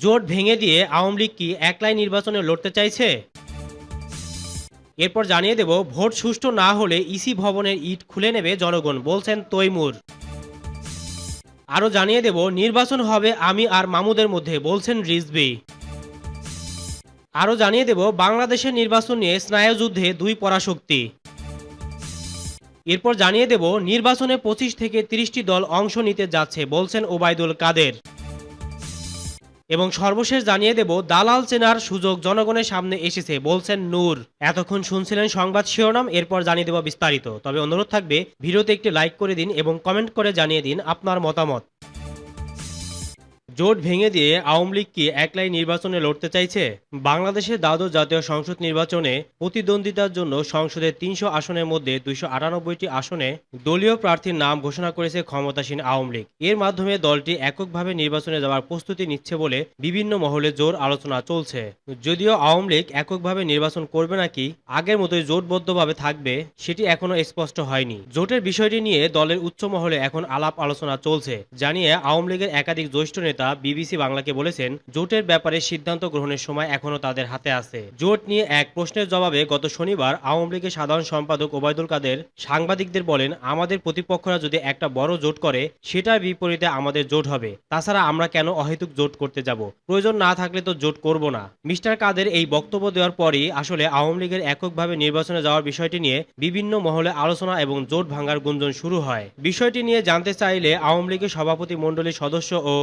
জোট ভেঙে দিয়ে আওয়ামী লীগ কি একলাই নির্বাচনে লড়তে চাইছে? এরপর জানিয়ে দেব, ভোট সুষ্ঠু না হলে ইসি ভবনের ইট খুলে নেবে জনগণ, বলছেন তৈমুর। আরও জানিয়ে দেব, নির্বাচন হবে আমি আর মামুদের মধ্যে, বলছেন রিজবি আরও জানিয়ে দেব, বাংলাদেশের নির্বাচন নিয়ে স্নায়ুযুদ্ধে দুই পরাশক্তি। এরপর জানিয়ে দেব, নির্বাচনে পঁচিশ থেকে তিরিশটি দল অংশ নিতে যাচ্ছে, বলছেন ওবায়দুল কাদের। এবং সর্বশেষ জানিয়ে দেব, দালাল চেনার সুযোগ জনগণের সামনে এসেছে, বলছেন নূর। এতক্ষণ শুনছিলেন সংবাদ শিরোনাম, এরপর জানিয়ে দেব বিস্তারিত। তবে অনুরোধ থাকবে, ভিডিওতে একটি লাইক করে দিন এবং কমেন্ট করে জানিয়ে দিন আপনার মতামত। জোট ভেঙে দিয়ে আওয়ামী লীগ কি একলাই নির্বাচনে লড়তে চাইছে? বাংলাদেশের দ্বাদশ জাতীয় সংসদ নির্বাচনে প্রতিদ্বন্দ্বিতার জন্য সংসদের তিনশো আসনের মধ্যে দুইশো আটানব্বইটি আসনে দলীয় প্রার্থীর নাম ঘোষণা করেছে ক্ষমতাসীন আওয়ামী লীগ। এর মাধ্যমে দলটি এককভাবে নির্বাচনে যাওয়ার প্রস্তুতি নিচ্ছে বলে বিভিন্ন মহলে জোর আলোচনা চলছে। যদিও আওয়ামী লীগ এককভাবে নির্বাচন করবে নাকি, আগের মতোই জোটবদ্ধভাবে থাকবে, সেটি এখনও স্পষ্ট হয়নি। জোটের বিষয়টি নিয়ে দলের উচ্চ মহলে এখন আলাপ আলোচনা চলছে, জানিয়ে আওয়ামী লীগের একাধিক জ্যেষ্ঠ নেতা বিবিসি বাংলাকে বলেছেন, জোটের ব্যাপারে সিদ্ধান্ত গ্রহণের সময় এখনও তাদের হাতে আছে। জোট নিয়ে এক প্রশ্নের জবাবে গত শনিবার আওয়ামী লীগের সাধারণ সম্পাদক ওবায়দুল কাদের সাংবাদিকদের বলেন, আমাদের প্রতিপক্ষরা যদি একটা বড় জোট করে, সেটার বিপরীতে আমাদের জোট হবে। তাছাড়া আমরা কেন অহেতুক জোট করতে যাব? প্রয়োজন না থাকলে তো জোট করব না। মিস্টার কাদের এই বক্তব্য দেওয়ার পরই আসলে আওয়ামী লীগের এককভাবে নির্বাচনে যাওয়ার বিষয়টি নিয়ে বিভিন্ন মহলে আলোচনা এবং জোট ভাঙার গুঞ্জন শুরু হয়। বিষয়টি নিয়ে জানতে চাইলে আওয়ামী লীগের সভাপতি মণ্ডলীর সদস্য ও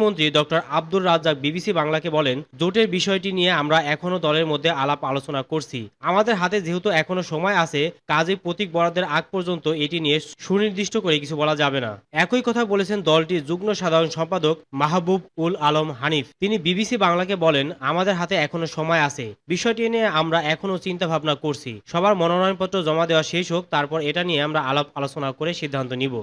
কৃষিমন্ত্রী ডক্টর আব্দুর রাজ্জাক বিবিসি বাংলাকে বলেন, জোটের বিষয়টি নিয়ে আমরা এখনও দলের মধ্যে আলাপ আলোচনা করছি। আমাদের হাতে যেহেতু এখনও সময় আছে, কাজে প্রতীক বরাদ্দের আগ পর্যন্ত এটি নিয়ে সুনির্দিষ্ট করে কিছু বলা যাবে না। একই কথা বলেছেন দলটির যুগ্ম সাধারণ সম্পাদক মাহবুব উল আলম হানিফ। তিনি বিবিসি বাংলাকে বলেন, আমাদের হাতে এখনও সময় আছে। বিষয়টি নিয়ে আমরা এখনও চিন্তা ভাবনা করছি। সবার মনোনয়নপত্র জমা দেওয়া শেষ হোক, তারপর এটা নিয়ে আমরা আলাপ আলোচনা করে সিদ্ধান্ত নিব।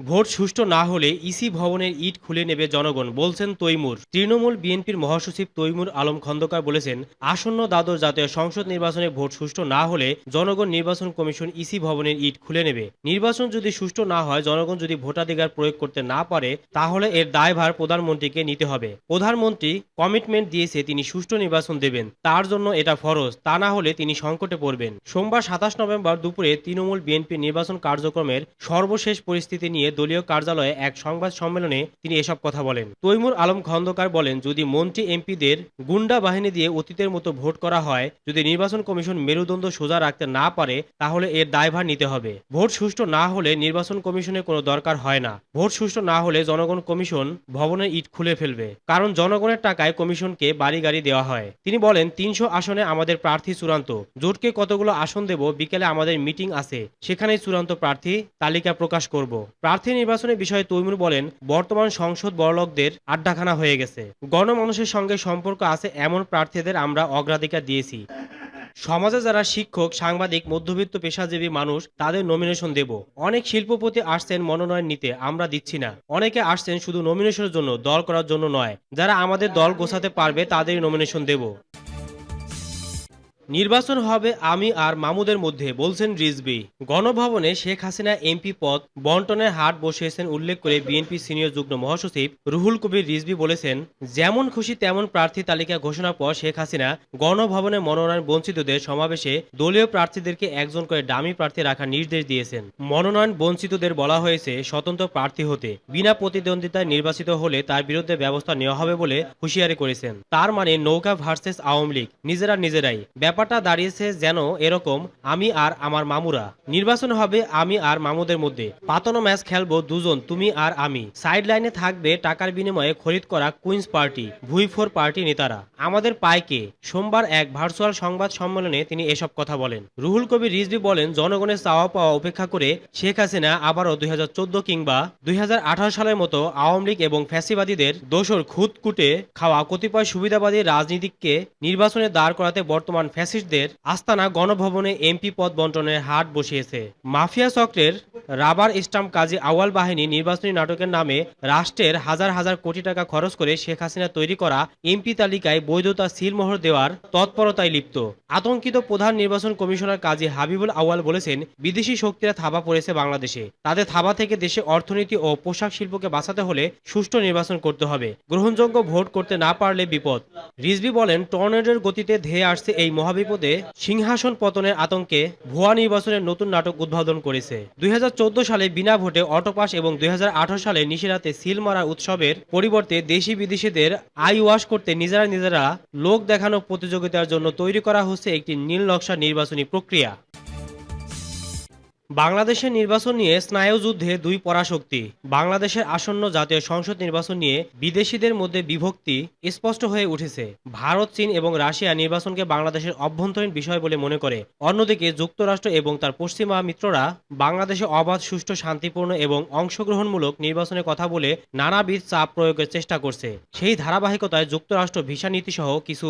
ভোট সুষ্ঠু না হলে ইসি ভবনের ইট খুলে নেবে জনগণ, বলছেন তৈমুর। তৃণমূল বিএনপির মহাসচিব তৈমুর আলম খন্দকার বলেছেন, আসন্ন দ্বাদশ জাতীয় সংসদ নির্বাচনে ভোট সুষ্ঠু না হলে জনগণ নির্বাচন কমিশন ইসি ভবনের ইট খুলে নেবে। নির্বাচন যদি সুষ্ঠু না হয়, জনগণ যদি ভোটাধিকার প্রয়োগ করতে না পারে, তাহলে এর দায়ভার প্রধানমন্ত্রীকে নিতে হবে। প্রধানমন্ত্রী কমিটমেন্ট দিয়েছে, তিনি সুষ্ঠু নির্বাচন দেবেন। তার জন্য এটা ফরজ, তা না হলে তিনি সংকটে পড়বেন। সোমবার সাতাশ নভেম্বর দুপুরে তৃণমূল বিএনপি নির্বাচন কার্যক্রমের সর্বশেষ পরিস্থিতি নিয়ে দলীয় কার্যালয়ে এক সংবাদ সম্মেলনে তিনি এসব কথা বলেন। তৈমুর আলম খন্দকার বলেন, যদি মন্ত্রী, এমপিদের গুন্ডা বাহিনী দিয়ে অতীতের মতো ভোট করা হয়, যদি নির্বাচন কমিশন মেরুদণ্ড সোজা রাখতে না পারে, তাহলে এর দায়ভার নিতে হবে। ভোট সুষ্ঠু না হলে নির্বাচন কমিশনের কোনো দরকার হয় না। ভোট সুষ্ঠু না হলে জনগণ কমিশন ভবনের ইট খুলে ফেলবে, কারণ জনগণের টাকায় কমিশনকে বাড়ি গাড়ি দেওয়া হয়। তিনি বলেন, তিনশো আসনে আমাদের প্রার্থী চূড়ান্ত। জোটকে কতগুলো আসন দেব, বিকেলে আমাদের মিটিং আছে। সেখানেই চূড়ান্ত প্রার্থী তালিকা প্রকাশ করব। প্রার্থী নির্বাচনের বিষয়ে তৈমুর বলেন, বর্তমান সংসদ বড়লোকদের আড্ডাখানা হয়ে গেছে। গণমানুষের সঙ্গে সম্পর্ক আছে এমন প্রার্থীদের আমরা অগ্রাধিকার দিয়েছি। সমাজে যারা শিক্ষক, সাংবাদিক, মধ্যবিত্ত, পেশাজীবী মানুষ, তাদের নমিনেশন দেব। অনেক শিল্পপতি আসছেন মনোনয়ন নিতে, আমরা দিচ্ছি না। অনেকে আসছেন শুধু নমিনেশনের জন্য, দল করার জন্য নয়। যারা আমাদের দল গোছাতে পারবে তাদের নমিনেশন দেব। নির্বাচন হবে আমি আর মামুদের মধ্যে, বলছেন রিজবি গণভবনে শেখ হাসিনা এমপি পদ, বন্টনের হাট বসিয়েছেন উল্লেখ করে বিএনপি সিনিয়র যুগ্ম মহাসচিব রুহুল কবির রিজবি বলেছেন, যেমন খুশি তেমন প্রার্থী তালিকা ঘোষণার পর শেখ হাসিনা গণভবনে মনোনয়ন বঞ্চিতদের সমাবেশে দলীয় প্রার্থীদেরকে একজন করে ডামি প্রার্থী রাখার নির্দেশ দিয়েছেন। মনোনয়ন বঞ্চিতদের বলা হয়েছে, স্বতন্ত্র প্রার্থী হতে। বিনা প্রতিদ্বন্দ্বিতায় নির্বাচিত হলে তার বিরুদ্ধে ব্যবস্থা নেওয়া হবে বলে হুঁশিয়ারি করেছেন। তার মানে নৌকা ভার্সেস আওয়ামী লীগ, নিজেরা নিজেরাই। ব্যাপারটা দাঁড়িয়েছে যেন এরকম, আমি আর আমার মামুরা। নির্বাচন হবে আমি আর মামুদের মধ্যে। পাতানো ম্যাচ খেলব দুজন, তুমি আর আমি। সাইড লাইনে থাকবে টাকার বিনিময়ে খরিদ করা কুইন্স পার্টি, ভুইফোর পার্টি নেতারা। আমাদের পায়কে সোমবার এক ভার্চুয়াল সংবাদ সম্মেলনে তিনি এসব কথা বলেন। রুহুল কবির রিজভি বলেন, জনগণের চাওয়া পাওয়া উপেক্ষা করে শেখ হাসিনা আবারও দুই হাজার চোদ্দ কিংবা দুই হাজার আঠারো সালের মতো আওয়ামী লীগ এবং ফ্যাসিবাদীদের দোষর খুদ কুটে খাওয়া কতিপয় সুবিধাবাদী রাজনীতিককে নির্বাচনে দাঁড় করাতে বর্তমান ফ্যাসিস্টদের আস্তানা গণভবনে এমপি পদ বন্টনের হাট বসিয়েছে। মাফিয়া চক্রের রাবার স্টাম্প কাজী আওয়াল বাহিনী নির্বাচনী নাটকের নামে রাষ্ট্রের হাজার হাজার কোটি টাকা খরচ করে শেখ হাসিনা তৈরি করা এমপি তালিকায় বৈধতা সিলমোহর দেওয়ার তৎপরতায় লিপ্ত। আতঙ্কিত প্রধান নির্বাচন কমিশনার কাজী হাবিবুল আওয়াল বলেছেন, বিদেশি শক্তিরা থাবা পড়েছে বাংলাদেশে। তাদের থাবা থেকে দেশে অর্থনীতি ও পোশাক শিল্পকে বাঁচাতে হলে সুষ্ঠু নির্বাচন করতে হবে। গ্রহণযোগ্য ভোট করতে না পারলে বিপদ। রিজভি বলেন, টর্নেডোর গতিতে ধেয়ে আসছে এই মহাবিপদে সিংহাসন পতনের আতঙ্কে ভুয়া নির্বাচনের নতুন নাটক উদ্বোধন করেছে। দুই হাজার চোদ্দ সালে বিনা ভোটে অটোপাস এবং দুই হাজার আঠারো সালে নিশিরাতে সিল মারা উৎসবের পরিবর্তে দেশি বিদেশিদের আই ওয়াশ করতে নিজেরা নিজেরা লোক দেখানো প্রতিযোগিতার জন্য তৈরি করা হচ্ছে একটি নীল নকশা নির্বাচনী প্রক্রিয়া। বাংলাদেশের নির্বাচন নিয়ে স্নায়ুযুদ্ধে দুই পরাশক্তি, বাংলাদেশের আসন্ন জাতীয় সংসদ নির্বাচন নিয়ে বিদেশিদের মধ্যে বিভক্তি স্পষ্ট হয়ে উঠেছে। ভারত, চীন এবং রাশিয়া নির্বাচনকে বাংলাদেশের অভ্যন্তরীণ বিষয় বলে মনে করে। অন্যদিকে যুক্তরাষ্ট্র এবং তার পশ্চিমা মিত্ররা বাংলাদেশে অবাধ, সুষ্ঠু, শান্তিপূর্ণ এবং অংশগ্রহণমূলক নির্বাচনের কথা বলে নানাবিধ চাপ প্রয়োগের চেষ্টা করছে। সেই ধারাবাহিকতায় যুক্তরাষ্ট্র ভিসা নীতিসহ কিছু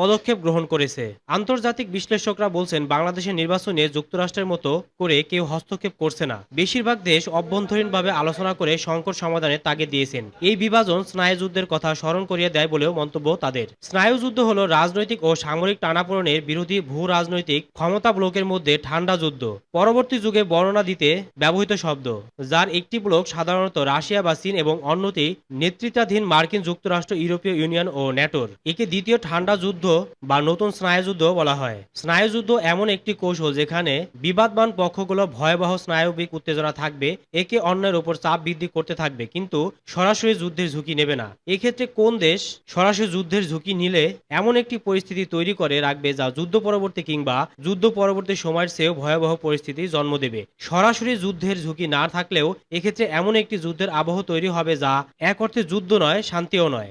পদক্ষেপ গ্রহণ করেছে। আন্তর্জাতিক বিশ্লেষকরা বলছেন, বাংলাদেশের নির্বাচনে যুক্তরাষ্ট্রের মতো করে কেউ হস্তক্ষেপ করছে না। বেশিরভাগ দেশ অভ্যন্তরীণভাবে আলোচনা করে সংকট সমাধানের তাগিদ দিয়েছেন। এই বিভাজন স্নায়ুযুদ্ধের কথা স্মরণ করিয়ে দেয় বলেও মন্তব্য তাদের। স্নায়ুযুদ্ধ হল রাজনৈতিক ও সামরিক টানাপোড়েনের বিরোধী ভূ রাজনৈতিক ক্ষমতা ব্লকের মধ্যে ঠান্ডা যুদ্ধ। পরবর্তী যুগে বর্ণনা দিতে ব্যবহৃত শব্দ, যার একটি ব্লক সাধারণত রাশিয়া বা চীন এবং অন্যটি নেতৃত্বাধীন মার্কিন যুক্তরাষ্ট্র, ইউরোপীয় ইউনিয়ন ও ন্যাটোর। একে দ্বিতীয় ঠান্ডা যুদ্ধ বা নতুন স্নায়ুযুদ্ধ বলা হয়। স্নায়ুযুদ্ধ এমন একটি কৌশল যেখানে বিবাদমান পক্ষগুলো ভয়াবহ স্নায়বিক উত্তেজনা থাকবে, একে অন্যের উপর চাপ বৃদ্ধি করতে থাকবে, কিন্তু সরাসরি যুদ্ধের ঝুঁকি নেবে না। এক্ষেত্রে কোন দেশ সরাসরি যুদ্ধের ঝুঁকি নিলে এমন একটি পরিস্থিতি তৈরি করে রাখবে যা যুদ্ধ পরবর্তী কিংবা যুদ্ধ পরবর্তী সময়ের চেয়েও ভয়াবহ পরিস্থিতি জন্ম দেবে? সরাসরি যুদ্ধের ঝুঁকি না থাকলেও এক্ষেত্রে এমন একটি যুদ্ধের আবহ তৈরি হবে যা এক অর্থে যুদ্ধ নয়, শান্তিও নয়।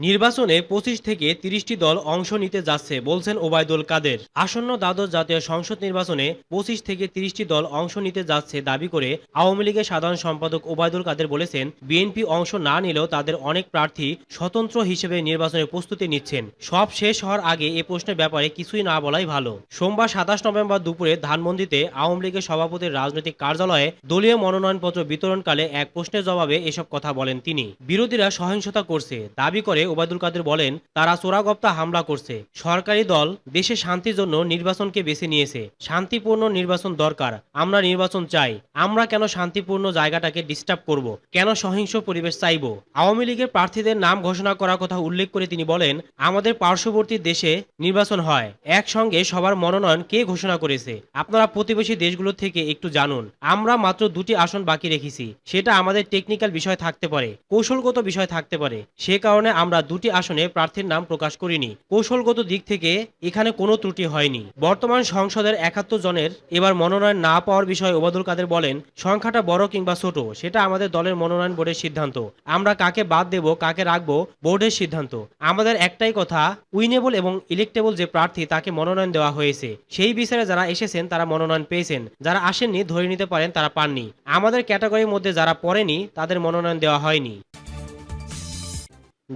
নির্বাচনে পঁচিশ থেকে তিরিশটি দল অংশ নিতে যাচ্ছে, বলছেন ওবায়দুল কাদের। আসন্ন দ্বাদশ জাতীয় সংসদ নির্বাচনে পঁচিশ থেকে তিরিশটি দল অংশ নিতে যাচ্ছে দাবি করে আওয়ামী লীগের সাধারণ সম্পাদক ওবায়দুল কাদের বলেছেন, বিএনপি অংশ না নিলেও তাদের অনেক প্রার্থী স্বতন্ত্র হিসেবে নির্বাচনের প্রস্তুতি নিচ্ছেন। সব শেষ হওয়ার আগে এ প্রশ্নের ব্যাপারে কিছুই না বলাই ভালো। সোমবার সাতাশ নভেম্বর দুপুরে ধানমন্ডিতে আওয়ামী লীগের সভাপতির রাজনৈতিক কার্যালয়ে দলীয় মনোনয়নপত্র বিতরণকালে এক প্রশ্নের জবাবে এসব কথা বলেন তিনি। বিরোধীরা সহিংসতা করছে, দাবি করে ওবায়দুল কাদের বলেন, তারা চোরাগপ্তা হামলা করছে। সরকারি দল দেশে শান্তির জন্য নির্বাচনকে বেছে নিয়েছে। শান্তিপূর্ণ নির্বাচন দরকার। আমরা নির্বাচন চাই। আমরা কেন শান্তিপূর্ণ জায়গাটাকে ডিস্টার্ব করব? কেন সহিংস পরিবেশ চাইব? আওয়ামী লীগের প্রার্থীদের নাম ঘোষণা করার কথা উল্লেখ করে তিনি বলেন, আমাদের পার্শ্ববর্তী দেশে নির্বাচন হয়। একসঙ্গে সবার মনোনয়ন কে ঘোষণা করেছে? আপনারা প্রতিবেশী দেশগুলো থেকে একটু জানুন। আমরা মাত্র দুটি আসন বাকি রেখেছি। সেটা আমাদের টেকনিক্যাল বিষয় থাকতে পারে, কৌশলগত বিষয় থাকতে পারে। সে কারণে আমরা দুটি আসনে প্রার্থীর নাম প্রকাশ করিনি। কৌশলগত দিক থেকে এখানে কোনো ত্রুটি হয়নি। বর্তমান সংসদের একাত্তর জনের এবার মনোনয়ন না পাওয়ার বিষয়ে ওবায়দুল কাদের বলেন, সংখ্যাটা বড় কিংবা ছোট, সেটা আমাদের দলের মনোনয়ন বোর্ডের সিদ্ধান্ত। আমরা কাকে বাদ দেব, কাকে রাখব বোর্ডের সিদ্ধান্ত। আমাদের একটাই কথা, উইনেবল এবং ইলেক্টেবল যে প্রার্থী, তাকে মনোনয়ন দেওয়া হয়েছে। সেই বিচারে যারা এসেছেন, তারা মনোনয়ন পেয়েছেন। যারা আসেননি, ধরে নিতে পারেন তারা পাননি। আমাদের ক্যাটাগরির মধ্যে যারা পড়েনি, তাদের মনোনয়ন দেওয়া হয়নি।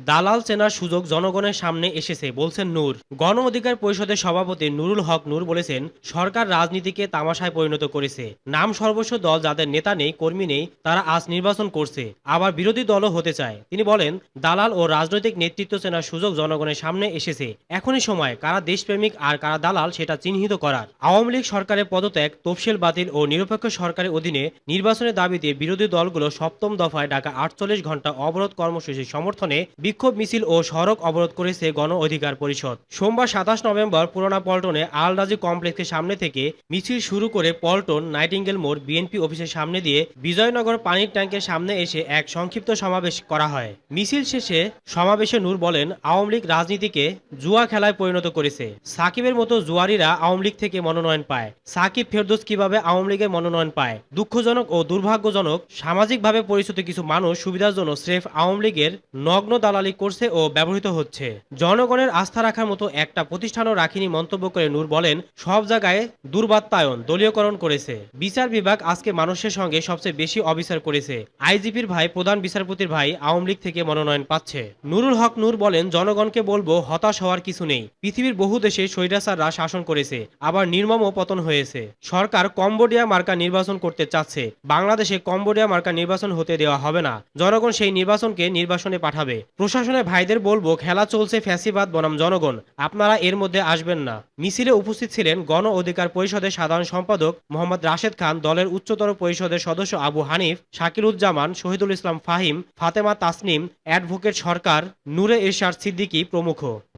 দালাল চেনার সুযোগ জনগণের সামনে এসেছে, বলছেন নূর। গণ অধিকার পরিষদের সভাপতি নুরুল হক নূর বলেছেন, সরকার রাজনীতিকে তামাশায় পরিণত করেছে। নাম সর্বস্ব দল যাদের নেতা নেই, কর্মী নেই, তারা আজ নির্বাচন করছে। আবার বিরোধী দলও হতে চায়। তিনি বলেন, দালাল ও রাজনৈতিক নেতৃত্ব চেনার সুযোগ জনগণের সামনে এসেছে। এখনই সময়, কারা দেশপ্রেমিক আর কারা দালাল সেটা চিহ্নিত করার। আওয়ামী লীগ সরকারের পদত্যাগ, তফসিল বাতিল ও নিরপেক্ষ সরকারের অধীনে নির্বাচনের দাবিতে বিরোধী দলগুলো সপ্তম দফায় ডাকা আটচল্লিশ ঘণ্টা অবরোধ কর্মসূচির সমর্থনে বিক্ষোভ মিছিল ও সড়ক অবরোধ করেছে গণ অধিকার পরিষদ। সোমবার সাতাশ নভেম্বর পুরোনা পল্টনে আলরাজি কমপ্লেক্সের সামনে থেকে মিছিল শুরু করে পল্টন নাইটিঙ্গেল মোড় বিএনপি অফিসের সামনে দিয়ে বিজয়নগর পানির ট্যাঙ্কের সামনে এসে এক সংক্ষিপ্ত সমাবেশ করা হয়। মিছিল শেষে সমাবেশে নূর বলেন, আওয়ামী লীগ রাজনীতিকে জুয়া খেলায় পরিণত করেছে। সাকিবের মতো জুয়ারিরা আওয়ামী লীগ থেকে মনোনয়ন পায়। সাকিব ফেরদোস কীভাবে আওয়ামী লীগের মনোনয়ন পায়? দুঃখজনক ও দুর্ভাগ্যজনক, সামাজিকভাবে পরিচিত কিছু মানুষ সুবিধার জন্য স্রেফ আওয়ামী লীগের নগ্ন দালালি করছে ও ব্যবহৃত হচ্ছে। জনগণের আস্থা রাখার মতো একটা প্রতিষ্ঠানও রাখিনি মন্তব্য করে নূর বলেন, সব জায়গায় দুর্বাত্তায়ন দলীয়করণ করেছে। বিচার বিভাগ আজকে মানুষের সঙ্গে সবচেয়ে বেশি অবিচার করেছে। আইজিপির ভাই, প্রধান বিচারপতির ভাই আওয়ামী লীগ থেকে মনোনয়ন পাচ্ছে। নুরুল হক নূর বলেন, জনগণকে বলব, হতাশ হওয়ার কিছু নেই। পৃথিবীর বহু দেশে স্বৈরাচাররা শাসন করেছে, আবার নির্মমও পতন হয়েছে। সরকার কম্বোডিয়া মার্কা নির্বাচন করতে চাচ্ছে। বাংলাদেশে কম্বোডিয়া মার্কা নির্বাচন হতে দেওয়া হবে না। জনগণ সেই নির্বাচনকে নির্বাচনে পাঠাবে। প্রশাসনের ভাইদের বলব, খেলা চলছে ফ্যাসিবাদ বনাম জনগণ। আপনারা এর মধ্যে আসবেন না। মিছিলে উপস্থিত ছিলেন গণ অধিকার পরিষদের সাধারণ সম্পাদক মোহাম্মদ রাশেদ খান, দলের উচ্চতর পরিষদের সদস্য আবু হানিফ শাকিরুজ্জামান শহীদুল ইসলাম ফাহিম, ফাতেমা তাসনিম, অ্যাডভোকেট সরকার, নূরে এরশাদ সিদ্দিকী প্রমুখ।